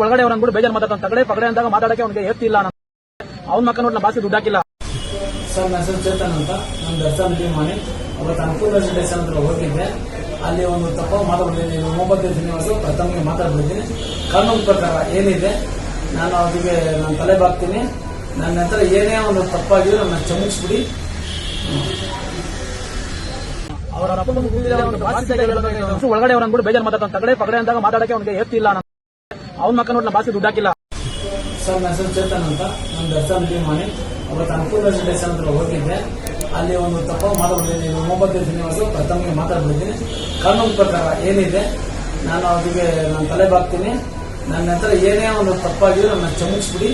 ಒಳಗಡೆ ಅವ್ರನ್ನ ಕೂಡ ಬೇಜಾರು ಮಾತಾಡ್ತಾನೆ ತಗಡೆ ಪಗಡೆ ಅಂದಾಗ ಮಾತಾಡಕ್ಕೆ ಅವ್ನಿಗೆ ಎತ್ತಿಲ್ಲ ಅವ್ನ ಮಕ್ಕ ನೋಡಿ ಬಾಸಿ ದುಡ್ಡು ಹಾಕಿಲ್ಲ. ಸರ್, ನನ್ನ ಹೆಸರು ಚೇತನ್ ಅಂತ. ನಾನು ದರ್ಶನ್ ಡಿ ಮಾಡಿ ಅವತ್ತು ಅನುಕೂಲ ಸ್ಟೇಷನ್ ಹತ್ರ ಹೋಗಿದ್ದೆ. ಅಲ್ಲಿ ಒಂದು ತಪ್ಪ ಮಾತಾಡ್ಬಿಟ್ಟಿದ್ದೀನಿ. ಮೊಹಮ್ಮದ್ ಶ್ರೀನಿವಾಸ ಪ್ರಥಮಿಗೆ ಮಾತಾಡ್ತಿದ್ದೀನಿ ಕಾನೂನು ಪ್ರಕಾರ ಏನಿದೆ, ನಾನು ಅವರಿಗೆ ನಾನು ತಲೆ ಬಾಗ್ತೀನಿ. ನನ್ನ ಹತ್ರ ಏನೇ ಒಂದು ತಪ್ಪಾಗಿದ್ರು ನನ್ನ ಕ್ಷಮಿಸ್ಬಿಡಿ. ಒಳಗಡೆ ಅವ್ರನ್ನ ಕೂಡ ಬೇಜಾರು ಮಾತಾಡ್ತಾನೆ. ತಗಡೆ ಪಗಡೆ ಅಂದಾಗ ಮಾತಾಡಕ್ಕೆ ಅವ್ನಿಗೆ ಎತ್ತಿಲ್ಲ ಅವ್ನ ಮಕ್ಕ ನೋಡಿ ಬಾಸಿ ದುಡ್ಡು ಹಾಕಿಲ್ಲ. ಸರ್, ನನ್ನ ಹೆಸರು ಚೇತನ್ ಅಂತ. ನಾನು ದರ್ಶನ್ ಡಿ ಮಾಡಿ ಅವತ್ತು ಅನುಕೂಲ ಸ್ಟೇಷನ್ ಹತ್ರ ಹೋಗಿದ್ದೆ. ಅಲ್ಲಿ ಒಂದು ತಪ್ಪ ಮಾತಾಡಿದ್ದೀನಿ ಮೊಹಮ್ಮದ್ ಶ್ರೀನಿವಾಸ ಪ್ರಥಮಿಗೆ ಮಾತಾಡ್ಬಿಡ್ತೀನಿ ಕಾನೂನು ಪ್ರಕಾರ ಏನಿದೆ, ನಾನು ಅವರಿಗೆ ನಾನು ತಲೆ ಬಾಗ್ತೀನಿ. ನನ್ನ ಹತ್ರ ಏನೇ ಒಂದು ತಪ್ಪಾಗಿದ್ರು ನನ್ನ ಕ್ಷಮಿಸ್ಬಿಡಿ